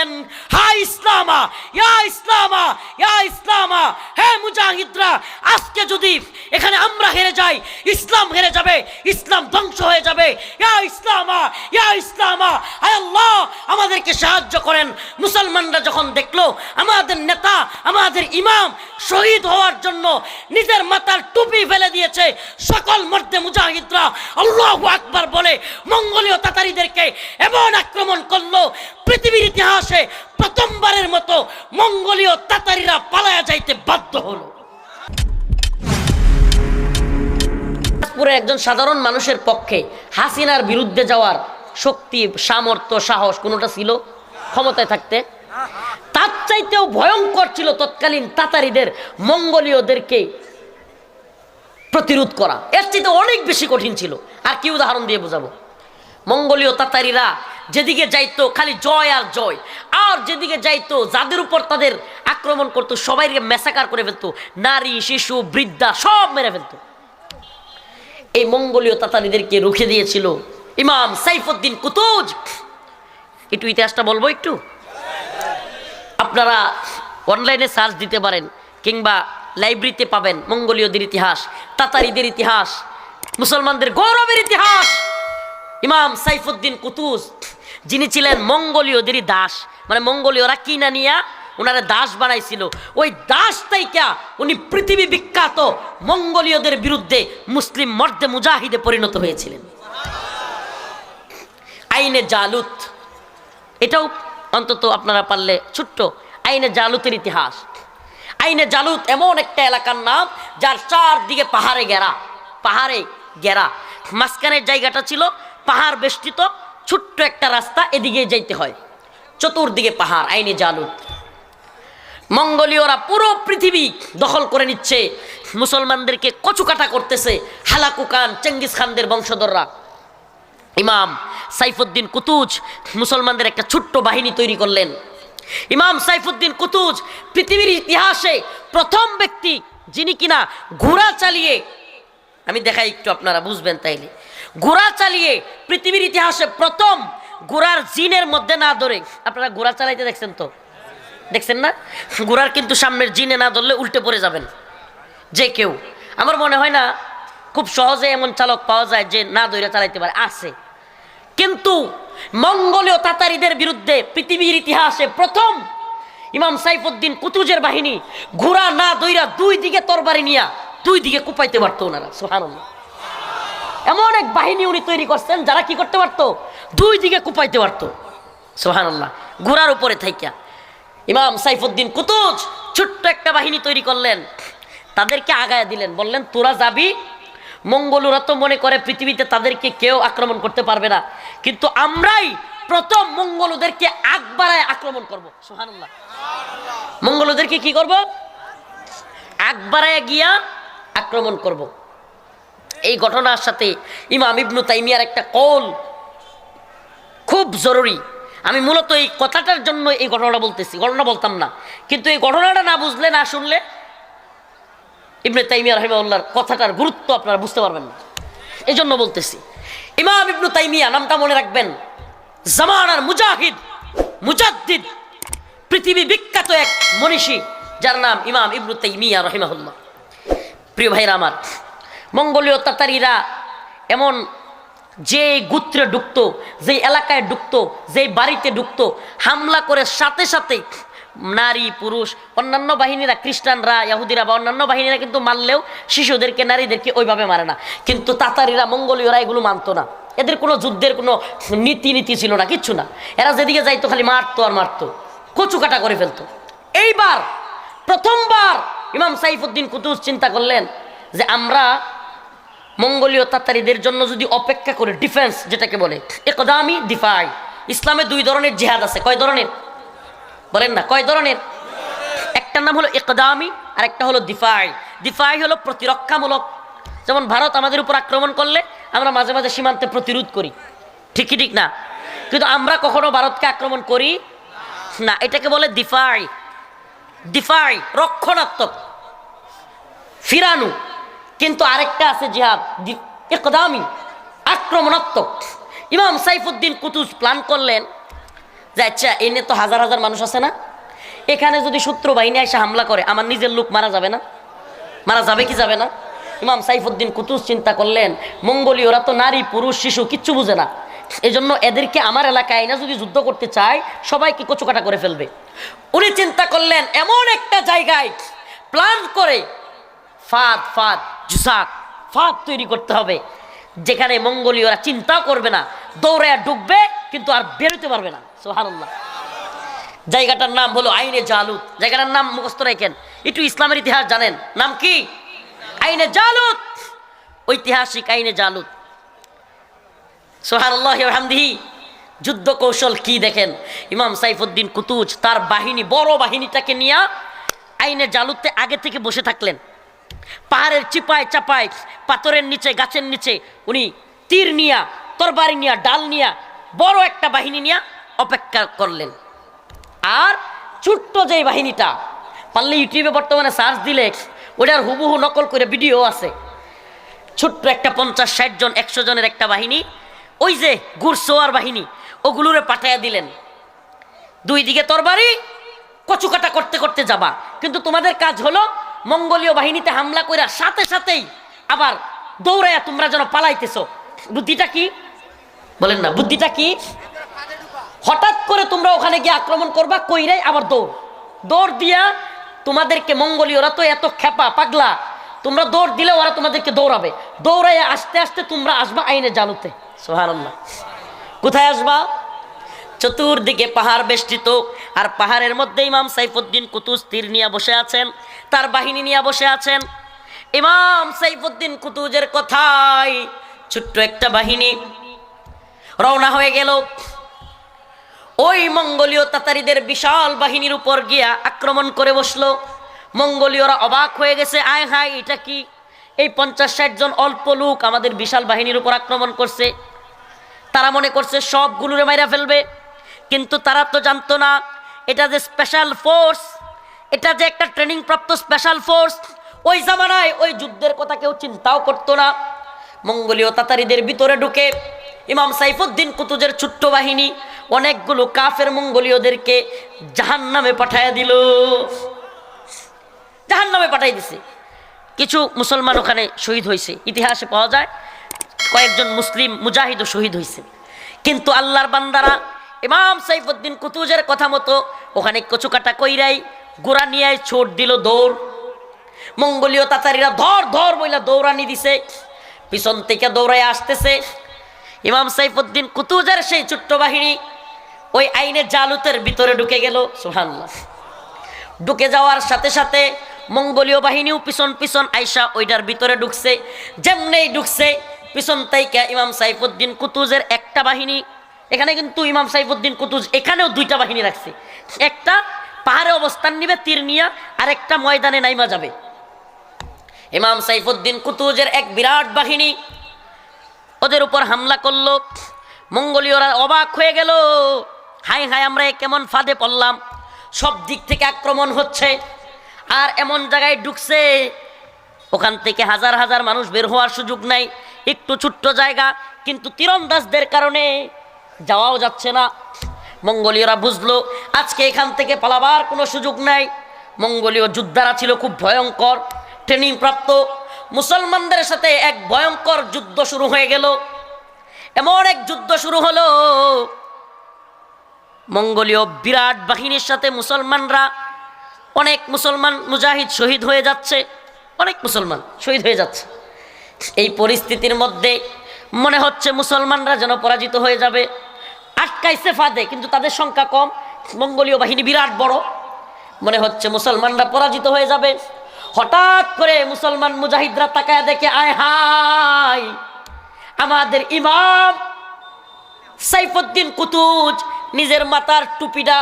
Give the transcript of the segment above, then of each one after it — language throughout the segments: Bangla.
বললেন হা ইসলামা ইয়া ইসলামা ইয়া ইসলামা হে মুজাহিদরা আজকে যদি এখানে আমরা হেরে যাই, ইসলাম হেরে যাবে, ইসলাম ধ্বংস হয়ে যাবে। ইয়া ইসলামা ইয়া ইসলামা হায় আল্লাহ, আমাদেরকে সাহায্য করেন। মুসলমানরা যখন দেখল, আমাদের নেতা, আমাদের ইমাম শহীদ হওয়ার জন্য নিজের মাথার টুপি ফেলে দিয়েছে, সকল মর্দে মুজাহিদরা, আল্লাহ আকবার বলে মঙ্গলীয় তাতারিদেরকে এমন আক্রমণ করল, পৃথিবীর ইতিহাসে প্রথমবারের মতো মঙ্গলীয় তাতারিরা পালায়া যাইতে বাধ্য হলো। দিনাজপুরের একজন সাধারণ মানুষের পক্ষে হাসিনার বিরুদ্ধে যাওয়ার শক্তি, সামর্থ্য, সাহস কোনোটা ছিল? ক্ষমতায় থাকতে। তার চাইতেও ভয়ঙ্কর ছিল তৎকালীন তাতারিদের, মঙ্গলীয়দেরকে প্রতিরোধ করা। এর চাইতে অনেক বেশি কঠিন ছিল। আর কি উদাহরণ দিয়ে বোঝাবো? মঙ্গলীয় তাতারিরা যেদিকে যাইতো খালি জয় আর জয়, আর যেদিকে যাইতো যাদের উপর তাদের আক্রমণ করতো, সবাইকে মেসাকার করে ফেলতো। নারী, শিশু, বৃদ্ধা সব মেরে ফেলতো। এই মঙ্গলীয় তাতারিদেরকে রুখে দিয়েছিল। ইমাম সাইফুদ্দিন কুতুজ। একটু ইতিহাসটা বলব একটু? আপনারা অনলাইনে সার্চ দিতে পারেন, কিংবা লাইব্রেরিতে পাবেন মঙ্গলীয়দের ইতিহাস তাতারিদের ইতিহাস, মুসলমানদের গৌরবের ইতিহাস। ইমাম সাইফুদ্দিন কুতুজ, যিনি ছিলেন মঙ্গলীয়দেরই দাস। মানে মঙ্গলীয়রা কিনা নিয়া ওনারা দাস বানাইছিল। ওই দাস তাইকা উনি পৃথিবী বিখ্যাত মঙ্গলীয়দের বিরুদ্ধে মুসলিম মর্দে মুজাহিদে পরিণত হয়েছিলেন। আইনে জালুত, এটাও অন্তত আপনারা পারলে ছোট্ট, আইনে জালুতের ইতিহাস। আইনে জালুত এমন একটা এলাকার নাম যার চারদিকে পাহাড়ে ঘেরা পাহাড়ে ঘেরা। মাঝখানের জায়গাটা ছিল পাহাড় বেষ্টিত, ছোট্ট একটা রাস্তা এদিকে যাইতে হয়। চতুর্দিকে পাহাড়, আইনে জালুত। মঙ্গলীয়রা পুরো পৃথিবী দখল করে নিচ্ছে। মুসলমানদেরকে কচুকাটা করতেছে হালাকু হালাকুকান চেঙ্গিস খানদের বংশধররা। ইমাম সাইফুদ্দিন কুতুজ মুসলমানদের একটা ছোট্ট বাহিনী তৈরি করলেন। ইমাম সাইফুদ্দিন কুতুজ পৃথিবীর ইতিহাসে প্রথম ব্যক্তি যিনি কিনা ঘোড়া চালিয়ে, আমি দেখাই একটু আপনারা বুঝবেন তাইলে। ঘোড়া চালিয়ে পৃথিবীর ইতিহাসে প্রথম ঘোড়ার জিনের মধ্যে না ধরে, আপনারা ঘোড়া চালাইতে দেখছেন তো? দেখছেন না? ঘোড়ার কিন্তু সামনের জিনে না ধরলে উল্টে পড়ে যাবেন। যে কেউ। আমার মনে হয় না, খুব সহজে এমন চালক পাওয়া যায় যে না দৈরা চালাইতে পারে। আছে। কিন্তু মঙ্গলীয় তাতারিদের বিরুদ্ধে পৃথিবীর ইতিহাসে প্রথম ইমাম সাইফুদ্দিন কুতুজের বাহিনী ঘোড়া না দইরা দুই দিকে তরবারি নিয়া দুই দিকে কুপাইতে পারতো ওনারা, সুবহানাল্লাহ। এমন এক বাহিনী উনি তৈরি করছেন, যারা কি করতে পারতো? দুই দিকে কুপাইতে পারতো, সুবহানাল্লাহ। ঘোড়ার উপরে থাইকা। ইমাম সাইফুদ্দিন কুতুজ ছোট্ট একটা বাহিনী তৈরি করলেন। তাদেরকে আগায় দিলেন। বললেন, তোরা যাবি? মঙ্গলুরা তো মনে করে পৃথিবীতে তাদেরকে কেউ আক্রমণ করতে পারবে না। কিন্তু আমরাই প্রথম মঙ্গলুদেরকে আগ বাড়ায় আক্রমণ করব। সুহানুল্লাহ মঙ্গলুদেরকে কি করব? আগ বাড়ায় গিয়া আক্রমণ করব। এই ঘটনার সাথে ইমাম ইবনু তাইমিয়ার একটা কল খুব জরুরি। আমি মূলত এই কথাটার জন্য এই ঘটনাটা বলতেছি ঘটনা বলতাম না। কিন্তু এই ঘটনাটা না বুঝলে, না শুনলে, ইবনে তাইমিয়া রহিমাউল্লাহর কথাটার গুরুত্ব আপনারা বুঝতে পারবেন না। এই জন্য বলতেছি, ইমাম ইবনু তাইমিয়া নামটা মনে রাখবেন, জামানার মুজাহিদ, মুজাদ্দিদ, পৃথিবী বিখ্যাত এক মনীষী, যার নাম ইমাম ইবনু তাইমিয়া রহিমাহুল্লাহ। প্রিয় ভাইরা আমার, মঙ্গলীয় তাতারিরা এমন যে গুত্রে ঢুকতো যেই এলাকায় ঢুকতো যেই বাড়িতে ঢুকতো হামলা করে সাথে সাথে নারী, পুরুষ, অন্যান্য বাহিনীরা, খ্রিস্টানরা ইয়াহুদিরা বা অন্যান্য বাহিনীরা কিন্তু মারলেও শিশুদেরকে, নারীদেরকে ওইভাবে মারে না। কিন্তু তাতারিরা, মঙ্গলীয়রা এগুলো মানতো না। এদের কোনো যুদ্ধের কোনো নীতি নীতি ছিল না, কিচ্ছু না। এরা যেদিকে যাইতো, খালি মারতো আর মারতো। কচু কাটা করে ফেলতো। এইবার, প্রথমবার ইমাম সাইফুদ্দিন কুতুস চিন্তা করলেন যে আমরা মঙ্গলীয় তাতারিদের জন্য যদি অপেক্ষা করে ডিফেন্স যেটাকে বলে একদামি ডিফাই ইসলামে দুই ধরনের জেহাদ আছে। কয় ধরনের? বলেন না, কয় ধরনের? একটার নাম হলো একদামি আর একটা হলো দিফাই দিফাই হলো প্রতিরক্ষামূলক। যেমন ভারত আমাদের উপর আক্রমণ করলে আমরা মাঝে মাঝে সীমান্তে প্রতিরোধ করি। ঠিকই ঠিক না? কিন্তু আমরা কখনো ভারতকে আক্রমণ করি না। এটাকে বলে দিফাই দিফাই রক্ষণাত্মক। ফিরানু। কিন্তু আরেকটা আছে জিহাদ, দি- একদামি আক্রমণাত্মক। ইমাম সাইফুদ্দিন কুতুজ প্ল্যান করলেন যে আচ্ছা এনে তো হাজার হাজার মানুষ আছে না? এখানে যদি শত্রু বাহিনী এসে হামলা করে, আমার নিজের লোক মারা যাবে না? মারা যাবে কি যাবে না? ইমাম সাইফুদ্দিন কুতুস চিন্তা করলেন মঙ্গলীয়রা তো নারী, পুরুষ, শিশু, কিচ্ছু বুঝে না। এজন্য এদেরকে আমার এলাকায় না যদি যুদ্ধ করতে চায়, সবাইকে কচুকাটা করে ফেলবে। উনি চিন্তা করলেন, এমন একটা জায়গায় প্ল্যান করে, ফাঁদ ফাঁদ জুসাক ফাঁদ তৈরি করতে হবে। যেখানে মঙ্গলীয়রা চিন্তা করবে না দৌড়ে ডুববে, কিন্তু আর বেরোতে পারবে না। সোহানুল্লাহ জায়গাটার নাম হলো আইনে জালুত। জায়গাটার নাম মুখস্থ রাখেন। একটু ইসলামের ইতিহাস জানেন। নাম কি? আইনে জালুত। ঐতিহাসিক আইনে জালুত। সোহানুল্লাহামদিহি যুদ্ধ কৌশল কি দেখেন? ইমাম সাইফুদ্দিন কুতুজ তার বাহিনী, বড় বাহিনীটাকে নিয়ে আইনে জালুতে আগে থেকে বসে থাকলেন। পাহাড়ের চিপায় চাপায়, পাথরের নিচে, গাছের নিচে, উনি তীর নিয়া, তরবারি নিয়া, ডাল নিয়া, বড় একটা বাহিনী নিয়া অপেক্ষা করলেন। আর ছোট্ট যে বাহিনীটা, পারলে ইউটিউবে বর্তমানে সার্চ দিলে ওটার হুবহু নকল করে ভিডিও আছে। ছোট্ট একটা পঞ্চাশ, ষাট জন, একশো জনের একটা বাহিনী, ওই যে ঘুরসোয়ার বাহিনী, ওগুলোরে পাঠাইয়া দিলেন। দুই দিকে তরবারি, কচুকাটা করতে করতে যাবা। কিন্তু তোমাদের কাজ হলো মঙ্গলীয় বাহিনীতে হামলা কইরা সাথে সাথেই আবার দৌড়াইয়া তোমরা যেন পালাইতেছো। বুদ্ধিটা কি? বলেন না, বুদ্ধিটা কি? হঠাৎ করে তোমরা ওখানে গিয়ে আক্রমণ করবা, কইরাই আবার দৌড়। দৌড় দিয়া তোমাদেরকে মঙ্গলীয়রা তো এত খেপা পাগলা। তোমরা দৌড় দিলে ওরা তোমাদেরকে দৌড়াবে। দৌড়াইয়া আস্তে আস্তে তোমরা আসবা আইনে জালুতে। সোহানাল্লাহ কোথায় আসবা? চতুর্দিকে পাহাড় বেষ্টিত। আর পাহাড়ের মধ্যে ইমাম সাইফুদ্দিন কুতুজ তীর নিয়ে বসে আছেন, তার বাহিনী নিয়ে বসে আছেন। ইমাম সাইফুদ্দিন কুতুজের কথাই ছোট্ট একটা বাহিনী। রওনা হয়ে গেল। ওই মঙ্গলীয় তাতারিদের বিশাল বাহিনীর উপর গিয়া আক্রমণ করে বসল। মঙ্গলীয়রা অবাক হয়ে গেছে, আয় হায়, এটা কি? এই পঞ্চাশ ষাট জন অল্প লোক আমাদের বিশাল বাহিনীর উপর আক্রমণ করছে। তারা মনে করছে সবগুলোরে মাইরা ফেলবে। কিন্তু তারা তো জানতো না, এটা যে স্পেশাল ফোর্স এটা যে একটা ট্রেনিং প্রাপ্ত স্পেশাল ফোর্স ওই জামানায় ওই যুদ্ধের কথা কেউ চিন্তাও করতো না। মঙ্গলীয় তাতারিদের ভিতরে ঢুকে ইমাম সাইফুদ্দিন কুতুজের ছোট্ট বাহিনী অনেকগুলো কাফের মঙ্গলীয়দেরকে জাহান নামে পাঠাইয়া দিল। জাহান নামে পাঠাই দিছে। কিছু মুসলমান ওখানে শহীদ হয়েছে ইতিহাসে পাওয়া যায়, কয়েকজন মুসলিম মুজাহিদও শহীদ হয়েছে কিন্তু আল্লাহর বান্দারা ইমাম সাইফুদ্দিন কুতুজের কথা মতো ওখানে কচুকাটা কইরাই, গোড়া নিয়ে ছোট দিল দৌড়। মঙ্গলীয় তাতারিরা ধর ধর বইলা দৌড়ানি দিছে। পিছন থেকে দৌড়ায় আসতেছে। ইমাম সাইফুদ্দিন কুতুজের সেই ছোট্ট বাহিনী ওই আইনের জালুতের ভিতরে ঢুকে গেল। সুহান্লাহ ঢুকে যাওয়ার সাথে সাথে মঙ্গলীয় বাহিনীও পিছন পিছন আইসা ওইটার ভিতরে ঢুকছে। যেমনেই ঢুকছে, পিছন তাইকা ইমাম সাইফুদ্দিন কুতুজের একটা বাহিনী এখানে কিন্তু ইমাম সাইফুদ্দিন কুতুজ এখানেও দুইটা বাহিনী রাখছে। একটা পাহাড়ে অবস্থান নিবে, তীর নিয়া, আর একটা ময়দানে নাইমা যাবে। ইমাম সাইফুদ্দিন কুতুজের এক বিরাট বাহিনী। ওদের উপর হামলা করল। মঙ্গলীয়রা অবাক হয়ে গেল। হাই হাই আমরা কেমন ফাঁদে পড়লাম। সব দিক থেকে আক্রমণ হচ্ছে। আর এমন জায়গায় ঢুকছে, ওখান থেকে হাজার হাজার মানুষ বের হওয়ার সুযোগ নাই। একটু ছোট্ট জায়গা, কিন্তু তীরন্দাজদের কারণে যাওয়াও যাচ্ছে না। মঙ্গলীয়রা বুঝলো, আজকে এখান থেকে পালাবার কোনো সুযোগ নাই। মঙ্গলীয় যোদ্ধারা ছিল খুব ভয়ঙ্কর ট্রেনিং প্রাপ্ত। মুসলমানদের সাথে এক ভয়ঙ্কর যুদ্ধ শুরু হয়ে গেল। এমন এক যুদ্ধ শুরু হলো, মঙ্গলীয় বিরাট বাহিনীর সাথে মুসলমানরা অনেক মুসলমান মুজাহিদ শহীদ হয়ে যাচ্ছে, অনেক মুসলমান শহীদ হয়ে যাচ্ছে। এই পরিস্থিতির মধ্যে মনে হচ্ছে মুসলমানরা যেন পরাজিত হয়ে যাবে। আটকাইছে ফাঁদে, কিন্তু তাদের সংখ্যা কম। মঙ্গলীয় বাহিনী বিরাট বড়। মনে হচ্ছে মুসলমানরা পরাজিত হয়ে যাবে। হঠাৎ করে মুসলমান মুজাহিদরা তাকায় দেখে, আয় হাই আমাদের ইমাম সাইফুদ্দিন কুতুজ নিজের মাথার টুপিটা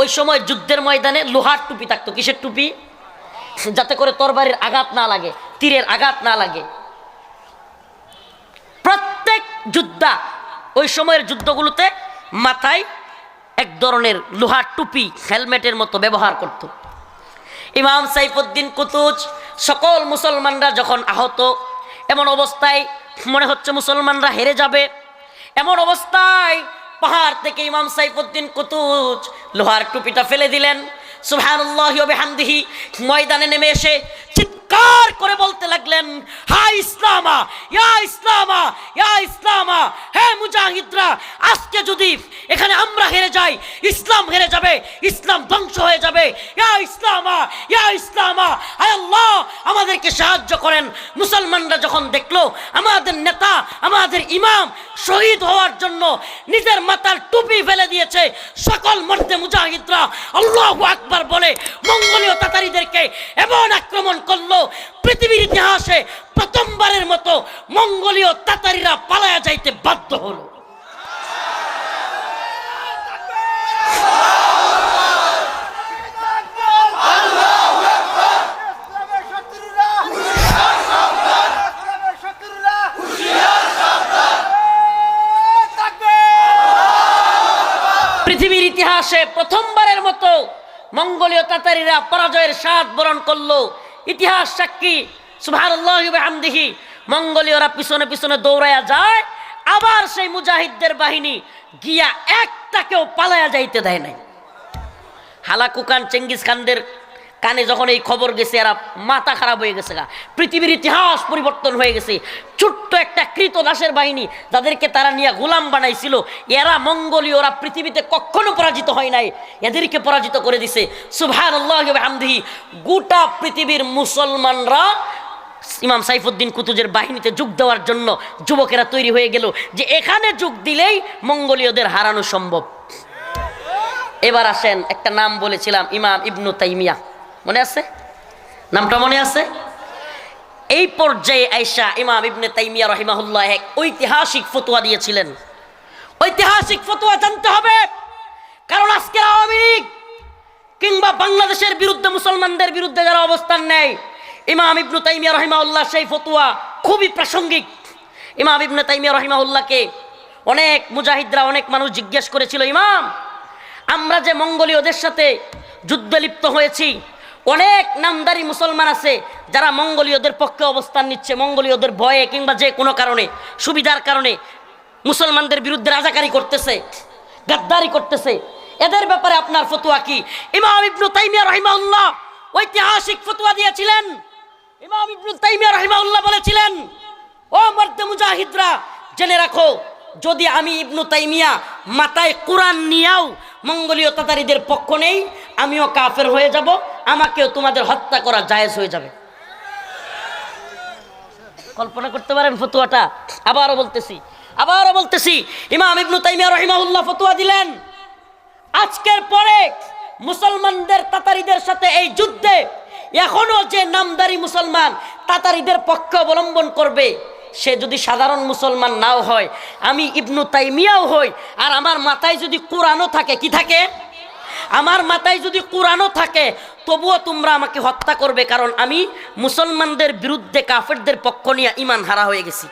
ওই সময় যুদ্ধের ময়দানে লোহার টুপি থাকতো। কিসের টুপি? যাতে করে তরবারির আঘাত না লাগে, তীরের আঘাত না লাগে। প্রত্যেক যোদ্ধা ওই সময়ের যুদ্ধগুলোতে মাথায় এক ধরনের লোহার টুপি, হেলমেটের মতো ব্যবহার করত। ইমাম সাইফুদ্দিন কুতুজ, সকল মুসলমানরা যখন আহত, এমন অবস্থায় মনে হচ্ছে মুসলমানরা হেরে যাবে। এমন অবস্থায় পাহাড় থেকে ইমাম সাইফুদ্দিন কুতুজ লোহার টুপিটা ফেলে দিলেন। বিহামদিহি ময়দানে নেমে এসে চিৎকার করে বলতে লাগলেন, হা ইসলামা, ইয়া ইসলামা ইয়া ইসলামা, হে মুজাহিদরা, আজকে যদি এখানে আমরা হেরে যাই, ইসলাম হেরে যাবে, ইসলাম ধ্বংস হয়ে যাবে, ইয়া ইসলামা ইয়া ইসলামা, হায় আল্লাহ, আমাদেরকে সাহায্য করেন। মুসলমানরা যখন দেখল, আমাদের নেতা, আমাদের ইমাম শহীদ হওয়ার জন্য নিজের মাথার টুপি ফেলে দিয়েছে, সকল মর্দে মুজাহিদরা আল্লাহ আকবার বলে, মঙ্গলীয় তাতারিদেরকে এমন আক্রমণ করল পৃথিবীর ইতিহাসে প্রথমবারের মতো মঙ্গলীয় তাতারিরা পালায়া যাইতে বাধ্য হলো! পৃথিবীর ইতিহাসে মতো মঙ্গলীয় তাতারিরা পরাজয়ের স্বাদ বরণ করল। ইতিহাস সাক্ষী সুভাষি মঙ্গলীয়রা পিছনে পিছনে দৌড়াইয়া যায়, আবার সেই মুজাহিদদের বাহিনী গিয়া একটাকেও পালায়া যাইতে দেয় নাই। হালাকুকান চেঙ্গিস খানদের কানে যখন এই খবর গেছে, এরা মাথা খারাপ হয়ে গেছে গা। পৃথিবীর ইতিহাস পরিবর্তন হয়ে গেছে। ছোট্ট একটা কৃত দাসের বাহিনী যাদেরকে তারা নিয়ে গোলাম বানাইছিল, এরা মঙ্গলীয়রা পৃথিবীতে কখনো পরাজিত হয় নাই। এদেরকে পরাজিত করে দিছে। সুভান আল্লাহামদিহি গোটা পৃথিবীর মুসলমানরা ইমাম সাইফুদ্দিন কুতুজের বাহিনীতে যোগ দেওয়ার জন্য যুবকেরা তৈরি হয়ে গেল যে এখানে যোগ দিলেই মঙ্গলীয়দের হারানো সম্ভব। এবার আসেন, একটা নাম বলেছিলাম, ইমাম ইবনু তাইমিয়া। মনে আছে? নামটা মনে আছে? এই পর্যায়ে আয়সা ইমাম ইবনে তাইমিয়া রহিমাহুল্লাহ এক ঐতিহাসিক ফতোয়া দিয়েছিলেন। ঐতিহাসিক ফতোয়া জানতে হবে। কারণ আজকের আওয়ামী লীগ কিংবা বাংলাদেশের বিরুদ্ধে মুসলমানদের বিরুদ্ধে যারা অবস্থান নেয়, ইমাম ইবনু তাইমিয়া রহিমাউল্লাহ সেই ফতুয়া খুবই প্রাসঙ্গিক। ইমাম ইবনে তাইমিয়া রহিমাউল্লাহকে অনেক মুজাহিদরা, অনেক মানুষ জিজ্ঞেস করেছিল, ইমাম, আমরা যে মঙ্গলীয়দের সাথে যুদ্ধে লিপ্ত হয়েছি অনেক নামদারি মুসলমান আছে যারা মঙ্গলীয়দের পক্ষে অবস্থান নিচ্ছে, মঙ্গলীয়দের ভয়ে কিংবা যে কোনো কারণে, সুবিধার কারণে মুসলমানদের বিরুদ্ধে রাজাকারি করতেছে, গাদ্দারি করতেছে। এদের ব্যাপারে আপনার ফতুয়া কি? ইমাম ইবনু তাইমিয়া রহিমাউল্লাহ ঐতিহাসিক ফতুয়া দিয়েছিলেন। ইমাম ইবনু তাইমিয়া রহিমাউল্লাহ বলেছিলেন, ও মর্দে মুজাহিদরা, জেনে রাখো যদি আমি ইবনু তাইমিয়া মাথায় কোরআন নিয়েও মঙ্গলীয় তাতারিদের পক্ষ নেই, আমিও কাফের হয়ে যাব, আমাকেও তোমাদের হত্যা করা জায়েজ হয়ে যাবে। কল্পনা করতে পারেন ফতুয়াটা? আবারও বলতেছি আবারও বলতেছি, ইমাম ইবনু তাইমিয়া রহিমাউল্লাহ ফতুয়া দিলেন। আজকের পরে মুসলমানদের তাতারিদের সাথে এই যুদ্ধে এখনও যে নামদারি মুসলমান তাতারিদের পক্ষ অবলম্বন করবে সে যদি সাধারণ মুসলমান নাও হয়, আমি ইবনু তাইমিয়াও হই, আর আমার মাথায় যদি কোরআনও থাকে, কি থাকে? আমার মাথায় যদি কোরআনও থাকে, তবুও তোমরা আমাকে হত্যা করবে, কারণ আমি মুসলমানদের বিরুদ্ধে কাফেরদের পক্ষ নিয়ে ইমান হারা হয়ে গেছি।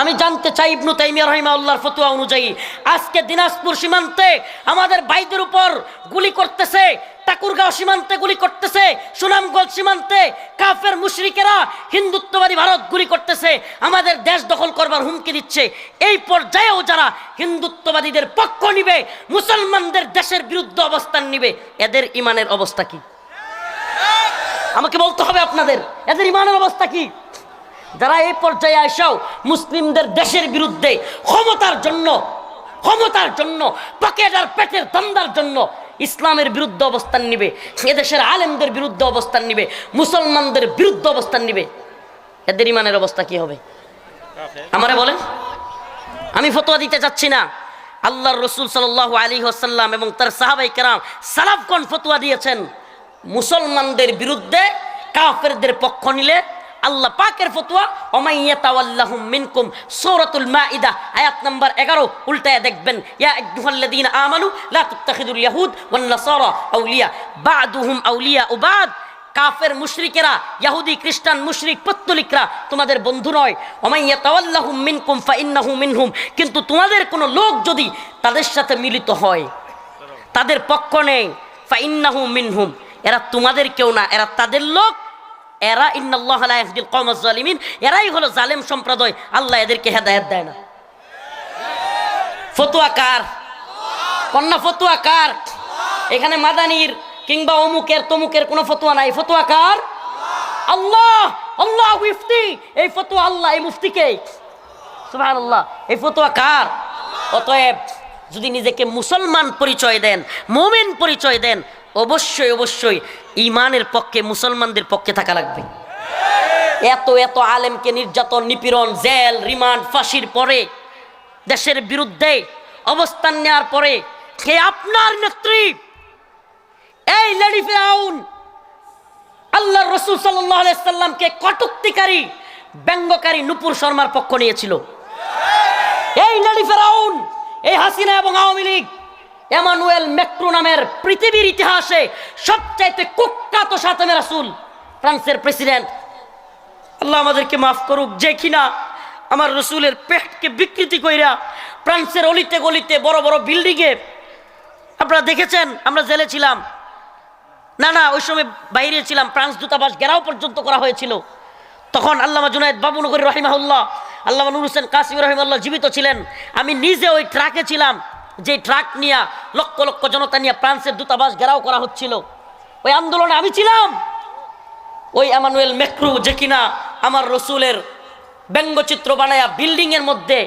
আমি জানতে চাই ইবনু তাইমিয়া রহিমাউল্লাহর ফতুয়া অনুযায়ী, আজকে দিনাজপুর সীমান্তে আমাদের বাইদের উপর গুলি করতেছে ঠাকুরগাঁও সীমান্তে গুলি করতেছে, সুনামগঞ্জ সীমান্তে কাফের মুশরিকেরা হিন্দুত্ববাদী ভারত গুলি করতেছে, আমাদের দেশ দখল করবার হুমকি দিচ্ছে। এই পর্যায়েও যারা হিন্দুত্ববাদীদের পক্ষ নিবে, মুসলমানদের দেশের বিরুদ্ধে অবস্থান নিবে, এদের ইমানের অবস্থা কি? আমাকে বলতে হবে আপনাদের, এদের ইমানের অবস্থা কি? যারা এই পর্যায়ে আসাও মুসলিমদের দেশের বিরুদ্ধে ক্ষমতার জন্য ক্ষমতার জন্য পকেট আর পেটের দন্দার জন্য ইসলামের বিরুদ্ধে অবস্থান নিবে, এদেশের আলেমদের বিরুদ্ধে অবস্থান নিবে, মুসলমানদের বিরুদ্ধে অবস্থান নিবে, এদের ইমানের অবস্থা কি হবে? আমারে বলেন। আমি ফতোয়া দিতে চাচ্ছি না। আল্লাহর রসুল সাল আলী হাসাল্লাম এবং তার সাহাবাই কেরাম সালাফগণ ফতোয়া দিয়েছেন, মুসলমানদের বিরুদ্ধে কাফেরদের পক্ষ নিলে আল্লাহ পাকের ফতোয়া ওমাইয়া তাওয়াল্লাহুম মিনকুম, সূরাতুল মাইদা আয়াত নাম্বার 11 উল্টায় দেখবেন, ইয়া আইয়ুহাল্লাযীনা আমানু, লা তাত্তাখিদুল ইয়াহুদ ওয়ান নাসারা আউলিয়া। বা'দুহুম আউলিয়া বাদ, কাফের মুশরিকেরা ইহুদি খ্রিস্টান মুশরিক, পত্তলিকরা, তোমাদের বন্ধু নয়। ওমাইয়া তাওয়াল্লাহুম মিনকুম ফাইন্নাহু মিনহুম, কিন্তু তোমাদের কোনো লোক যদি তাদের সাথে মিলিত হয়, তাদের পক্ষ নেই, ফাইন্নাহু মিনহুম। এরা তোমাদের কেউ না, এরা তাদের লোক। এরা ইন্নাল্লাহ লা ইয়াহদিল কওমাজ জালিমিন এরাই হলো জালেম সম্প্রদায়। আল্লাহ এদেরকে হেদায়েত দেয় না। ফতুয়া কার? কন্যা ফতুয়া কার? এখানে মাদানির কিংবা অমুকের তমুকের কোনো ফতুয়া নাই। ফতুয়া কার? আল্লাহ! আল্লাহ মুফতি! এই ফতুয়া আল্লাহ, এই মুফতিকে সুবহানাল্লাহ। এই ফতুয়া কার? অতএব যদি নিজেকে মুসলমান পরিচয় দেন, মুমিন পরিচয় দেন অবশ্যই অবশ্যই ইমানের পক্ষে, মুসলমানদের পক্ষে থাকা লাগবে। এত এত আলেমকে নির্যাতন, নিপীড়ন, জেল, রিমান্ড, ফাঁসির পরে, দেশের বিরুদ্ধে অবস্থান নেওয়ার পরে, কে আপনার নেত্রী? এই লেডি ফেরাউন আল্লাহ রসুল সাল্লামকে কটুক্তিকারী, ব্যঙ্গকারী নুপুর শর্মার পক্ষ নিয়েছিল। এই লেডি ফেরাউন, এই হাসিনা এবং আওয়ামী লীগ এমানুয়েল মেক্রো নামের পৃথিবীর ইতিহাসে সবচাইতে কুখ্যাত সাতেমে রাসুল ফ্রান্সের প্রেসিডেন্ট। আল্লাহ আমাদেরকে মাফ করুক, যে কিনা আমার রসুলের পেটকে বিকৃতি কইরা ফ্রান্সের অলিতে গলিতে বড় বড় বিল্ডিংয়ে আপনারা দেখেছেন, আমরা জেলে ছিলাম। না না, ওই সময় বাইরে ছিলাম, ফ্রান্স দূতাবাস গেরাও পর্যন্ত করা হয়েছিল। তখন আল্লামা জুনায়দ বাবুনগরী রহিমাহুল্লাহ, আল্লামা নুর হোসেন কাসিম রহিমাল্লাহ জীবিত ছিলেন। আমি নিজে ওই ট্রাকে ছিলাম যে ট্রাক নিয়ে, লক্ষ লক্ষ জনতা নিয়ে ফ্রান্সের দূতাবাস ঘেরাও করা হচ্ছিল, ওই আন্দোলনে আমি ছিলাম। ওই আমানুয়েল মেক্রু যে কিনা আমার রসুলের ব্যঙ্গচিত্র বানায়া বিল্ডিংয়ের মধ্যে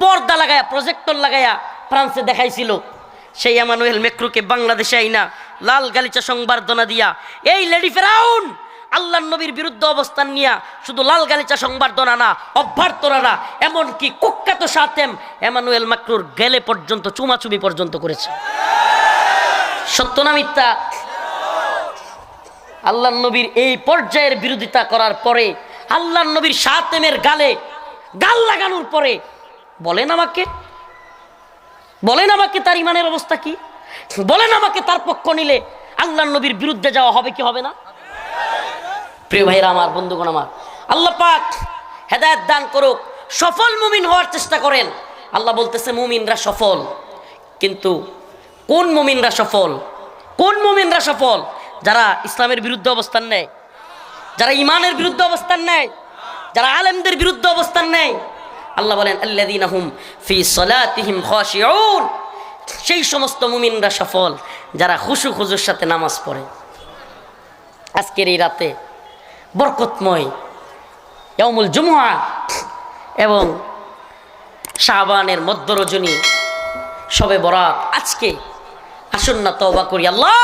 পর্দা লাগায়া প্রজেক্টর লাগায়া ফ্রান্সে দেখাইছিল। সেই আমানুয়েল মেক্রুকে বাংলাদেশে আইনা লাল গালিচা সংবর্ধনা দিয়া, এই লেডি ফেরাউন আল্লাহ নবীর বিরুদ্ধে অবস্থান নিয়া শুধু লাল গালিচা সংবর্ধনা না, অভ্যর্থনা না, এমনকি কুখ্যাত সাথেম এমানুয়েল মাকরুর গেলে পর্যন্ত, চুমাচুমি পর্যন্ত করেছে। সত্য না মিথ্যা? আল্লাহ নবীর এই পর্যায়ের বিরোধিতা করার পরে আল্লাহ নবীর সাতেমের গালে গাল লাগানোর পরে, বলেন আমাকে? বলেন আমাকে তার ইমানের অবস্থা কি? বলেন আমাকে তার পক্ষ নিলে আল্লাহ নবীর বিরুদ্ধে যাওয়া হবে কি হবে না? প্রিয় ভাইরা আমার, বন্ধুগণ আমার, আল্লাহ পাক হেদায়ত দান করুক, সফল মুমিন হওয়ার চেষ্টা করেন। আল্লাহ বলতেছে, মুমিনরা সফল। কিন্তু কোন মুমিনরা সফল? কোন মুমিনরা সফল? যারা ইসলামের বিরুদ্ধে অবস্থান নেয়, যারা ইমানের বিরুদ্ধে অবস্থান নেয়, যারা আলেমদের বিরুদ্ধে অবস্থান নেয়। আল্লাহ বলেন আল্লাদিনাহুম ফি সলাতিহিম খাশিউন। সেই সমস্ত মুমিনরা সফল যারা খুশু খুজুর সাথে নামাজ পড়ে। আজকের এই রাতে বরকতময় জুমুয়া এবং শাহবানের মধ্য রজনী সবে বরাত। আজকে আসুন না তবা করি আল্লাহ!